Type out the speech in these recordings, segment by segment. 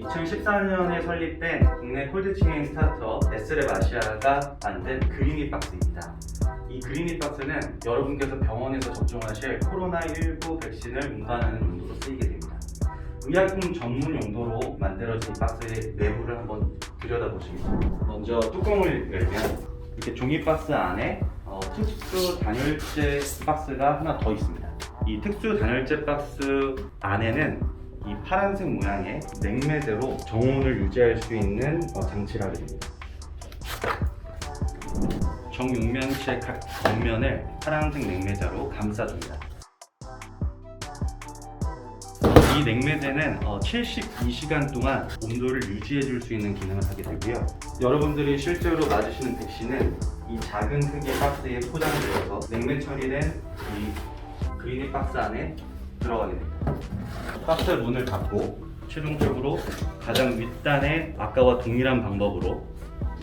2014년에 설립된 국내 콜드체인 스타트업 에스랩 아시아가 만든 그린이 박스입니다. 이 그린이 박스는 여러분께서 병원에서 접종하실 코로나19 백신을 운반하는 용도로 쓰이게 됩니다. 의약품 전문 용도로 만들어진 박스의 내부를 한번 들여다보시겠습니다. 먼저 뚜껑을 열면 이렇게 종이 박스 안에 어, 특수 단열재 박스가 하나 더 있습니다. 이 특수 단열재 박스 안에는 이 파란색 모양의 냉매대로 정온을 유지할 수 있는 어, 장치를 하게 됩니다. 정육면체 각 겉면을 파란색 냉매자로 감싸줍니다. 이 냉매대는 어, 72시간 동안 온도를 유지해 줄 수 있는 기능을 하게 되고요. 여러분들이 실제로 맞으시는 백신은 이 작은 크기의 박스에 포장되어서 냉매 처리된 이 그린이 박스 안에 들어가게 됩니다. 박스 문을 닫고 최종적으로 가장 윗단에 아까와 동일한 방법으로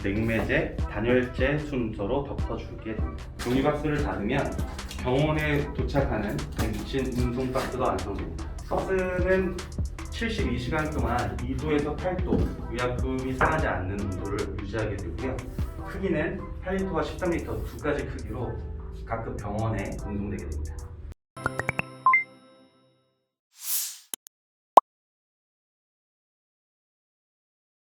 냉매제, 단열재 순서로 덮어주게 됩니다. 종이 박스를 닫으면 병원에 도착하는 백신 운송 박스가 완성됩니다. 박스는 72시간 동안 2도에서 8도 의약품이 상하지 않는 온도를 유지하게 되고요. 크기는 8리터와 13리터 두 가지 크기로 각급 병원에 운송되게 됩니다.